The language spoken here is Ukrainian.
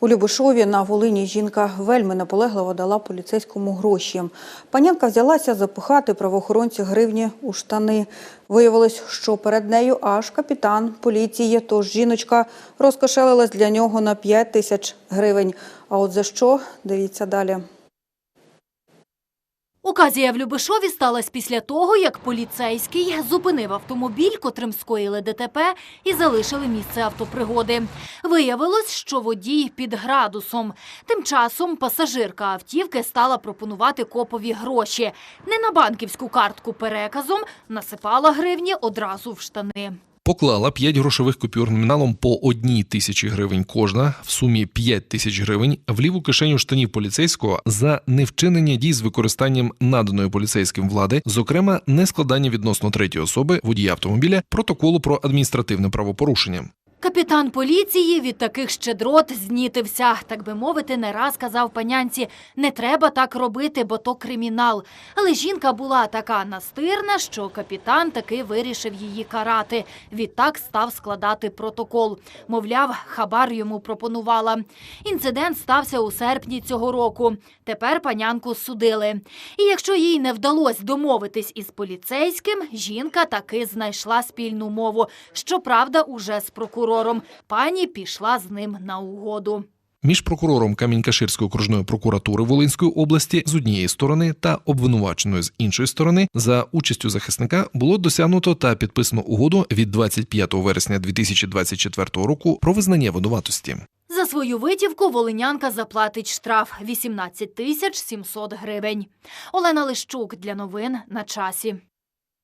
У Любишові на Волині жінка вельми наполегливо дала поліцейському гроші. Панянка взялася запихати правоохоронці гривні у штани. Виявилось, що перед нею аж капітан поліції, тож жіночка розкошелилась для нього на 5 тисяч гривень. А от за що, дивіться далі. Оказія в Любишові сталася після того, як поліцейський зупинив автомобіль, котрим скоїли ДТП і залишили місце автопригоди. Виявилось, що водій під градусом. Тим часом пасажирка автівки стала пропонувати копові гроші. Не на банківську картку переказом насипала гривні одразу в штани. Поклала 5 грошових купюр номіналом по одній тисячі гривень кожна, в сумі 5 тисяч гривень, в ліву кишеню штанів поліцейського за невчинення дій з використанням наданої поліцейським влади, зокрема, не складання відносно третьої особи водія автомобіля протоколу про адміністративне правопорушення. Капітан поліції від таких щедрот знітився. Так би мовити, не раз казав панянці, не треба так робити, бо то кримінал. Але жінка була така настирна, що капітан таки вирішив її карати. Відтак став складати протокол. Мовляв, хабар йому пропонувала. Інцидент стався у серпні цього року. Тепер панянку судили. І якщо їй не вдалося домовитись із поліцейським, жінка таки знайшла спільну мову. Щоправда, уже з прокурором. Пані пішла з ним на угоду. Між прокурором Камінь-Каширської окружної прокуратури Волинської області з однієї сторони та обвинуваченою з іншої сторони за участю захисника було досягнуто та підписано угоду від 25 вересня 2024 року про визнання винуватості. За свою витівку волинянка заплатить штраф 18 тисяч 700 гривень. Олена Лищук для новин на часі.